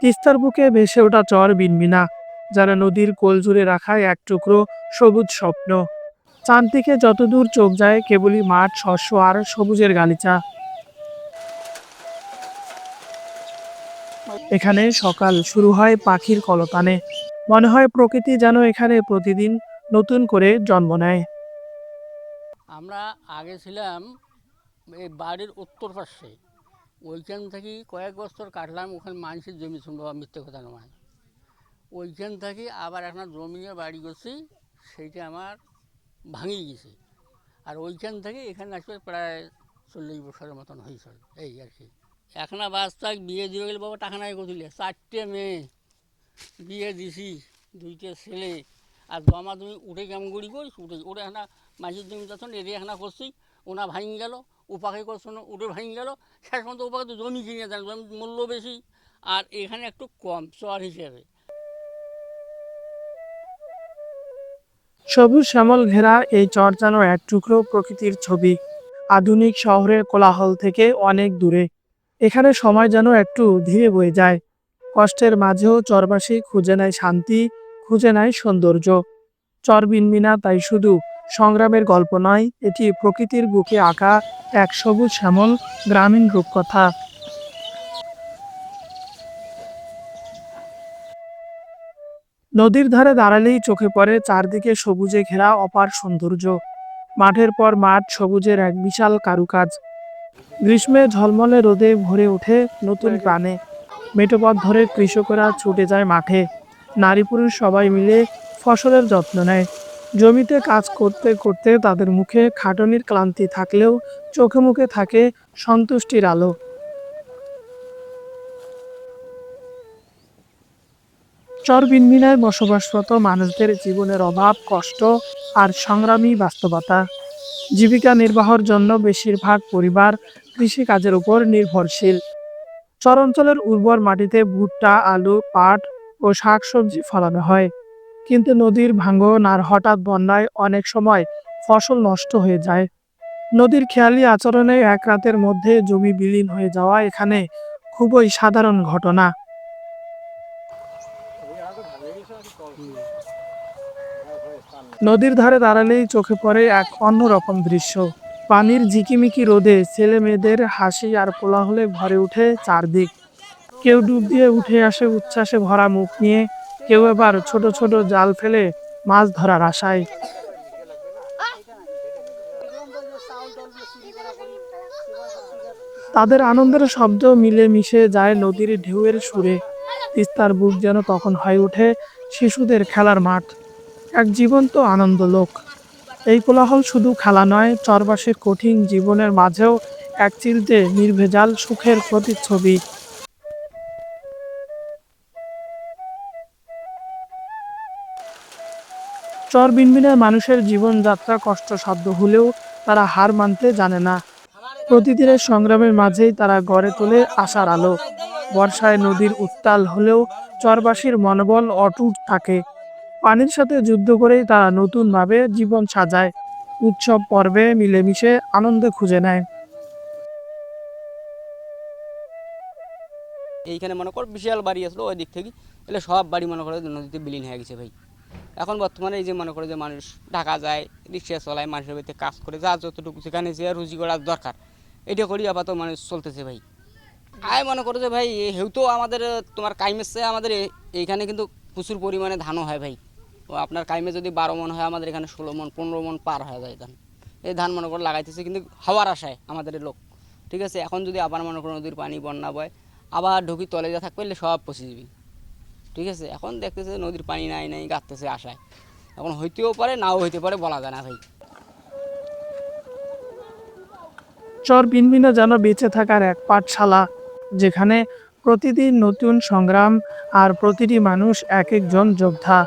তিস্তার বুকে ভেসে ওঠা চর বিনবিনা, যারা নদীর কোল জুড়ে রাখায় এক টুকরো সবুজ স্বপ্ন। চারদিকে যতদূর চোখ যায়, কেবলই মাঠ, শস্য আর সবুজের গালিচা। এখানে সকাল শুরু হয় পাখির কলতানে। মনে হয় প্রকৃতি যেন এখানে প্রতিদিন নতুন করে জন্ম নেয়। আমরা আগে ছিলাম এই বাড়ির উত্তর পাশে। ওইখান থেকে কয়েক বছর কাটলাম, ওখানে মানুষের জমি শুনব মিথ্যে কথা নয় ওইখান থেকে আবার একটা জমি নিয়ে বাড়ি করছি, সেইটা আমার ভাঙিয়ে গেছে। আর ওইখান থেকে এখানে আসবে প্রায় চল্লিশ বছরের মতন হয়েছিল এই আর কি। এখনা বাচ্চা বিয়ে দিয়ে গেলে বাবা টাকা নাই করছিলে চারটে মেয়ে, বিয়ে দিছি, দুইটা ছেলে। আর জমা তুমি উঠে কেমন করি করিস উঠে উঠে এখানা মাঝির জমি যখন এরিয়া এখানা করছি, ওনা ভাঙি গেল। উপাকে করছ না উঠে ভাঙি গেল। শেষ পর্যন্ত উপাকে তো জমি কিনে দেন জমি মূল্য বেশি, আর এখানে একটু কম চর হিসেবে। সবুজ শ্যামল ঘেরা এই চর যেন এক টুকরো প্রকৃতির ছবি আধুনিক শহরের কোলাহল থেকে অনেক দূরে। এখানে সময় যেন একটু ধীরে বয়ে যায়। কষ্টের মাঝেও চরবাসী খুঁজে নেয় শান্তি, খুঁজে নেয় সৌন্দর্য। চর বিনবিনা তাই শুধু সংগ্রামের গল্প নয়, এটি প্রকৃতির বুকে আঁকা এক সবুজ শ্যামল গ্রামীণ রূপকথা। নদীর ধারে দাঁড়ালেই চোখে পড়ে চারদিকে সবুজে ঘেরা অপার সৌন্দর্য। মাঠের পর মাঠ সবুজের এক বিশাল কারুকাজ। গ্রীষ্মে ঝলমলে রোদে ভরে ওঠে নতুন প্রাণে। মেটোপথ ধরে কৃষকেরা ছুটে যায় মাঠে। নারী পুরুষ সবাই মিলে ফসলের যত্ন নেয়। জমিতে কাজ করতে করতে তাদের মুখে খাটনির ক্লান্তি থাকলেও চোখে মুখে থাকে সন্তুষ্টির আলো। চর বিনবিনায় বসবাসরত মানুষদের জীবনের অভাব, কষ্ট আর সংগ্রামী বাস্তবতা। জীবিকা নির্বাহের জন্য বেশিরভাগ পরিবার কৃষিকাজের উপর নির্ভরশীল। চর অঞ্চলের উর্বর মাটিতে ভুট্টা, আলু, পাট ও শাকসবজি ফলানো হয়। কিন্তু নদীর ভাঙন আর হঠাৎ বন্যায় অনেক সময় ফসল নষ্ট হয়ে যায়। নদীর খেয়ালি আচরণে এক রাতের মধ্যে জমি বিলীন হয়ে যাওয়া এখানে খুবই সাধারণ ঘটনা। নদীর ধারে দাঁড়ালেই চোখে পড়ে এক অন্যরকম দৃশ্য। পানির ঝিকিমিকি রোদে ছেলে মেয়েদের হাসি আর কোলাহলে ভরে ওঠে চারদিক। কেউ ডুব দিয়ে উঠে আসে উচ্ছ্বাসে ভরা মুখ নিয়ে। কেউ এবার ছোট ছোট জাল ফেলে মাছ ধরার আশায়। তাদের আনন্দের শব্দ মিলে মিশে যায় নদীর ঢেউয়ের সুরে। তিস্তার বুক যেন তখন হয়ে ওঠে শিশুদের খেলার মাঠ। এক জীবন্ত আনন্দ লোক। এই কোলাহল শুধু খেলা নয় চরবাসের কঠিন জীবনের মাঝেও এক চিলতে নির্ভেজাল সুখের প্রতিচ্ছবি। চর বিনবিনের মানুষের জীবনযাত্রা কষ্টসাধ্য হলেও তারা হার মানতে জানে না। প্রতিদিনের সংগ্রামের মাঝেই তারা গড়ে তোলে আশার আলো। বর্ষায় নদীর উত্তাল হলেও চরবাসীর মনোবল অটুট থাকে। পানির সাথে যুদ্ধ করেই তারা নতুনভাবে জীবন সাজায়। উৎসব পর্বে মিলেমিশে আনন্দ খুঁজে নেয়। এইখানে মনে কর বিশাল বাড়ি আসলো ওই দিক থেকে। এলে সব বাড়ি মনে করে নদীতে বিলীন হয়ে গেছে ভাই। এখন বর্তমানে এই যে মনে করে যে মানুষ ঢাকা যায় রিক্সা চলায়, মানুষের বাড়িতে কাজ করে, যা যতটুকু সেখানে যে রুজি করার দরকার, এটা করি আপাতত মানুষ চলতেছে ভাই। আয় মনে করো যে ভাই হেউতো আমাদের, তোমার কাইমেসে আমাদের এইখানে কিন্তু প্রচুর পরিমাণে ধানও হয় ভাই। ও আপনার কাইমে যদি বারো মন হয়, আমাদের এখানে ষোলো মন, পনেরো মন পার হয়ে যায় ধান। এই ধান মনে করে লাগাইতেছে কিন্তু হাওয়ার আশায় আমাদের লোক। ঠিক আছে? এখন যদি আবার মনে করো নদীর পানি, বন্যা বয়, আবার ঢুকি তলে যা থাকবে সব পচে যাবি। ঠিক আছে? এখন দেখতেছে নদীর পানি নাই নাই, গাঁততেছে আশায়। এখন হইতেও পারে, নাও হইতে পারে, বলা যায় না ভাই। চর বিনবিনা যেন বেঁচে থাকার এক পাঠশালা, যেখানে প্রতিদিন নতুন সংগ্রাম আর প্রতিটি মানুষ এক একজন যোদ্ধা।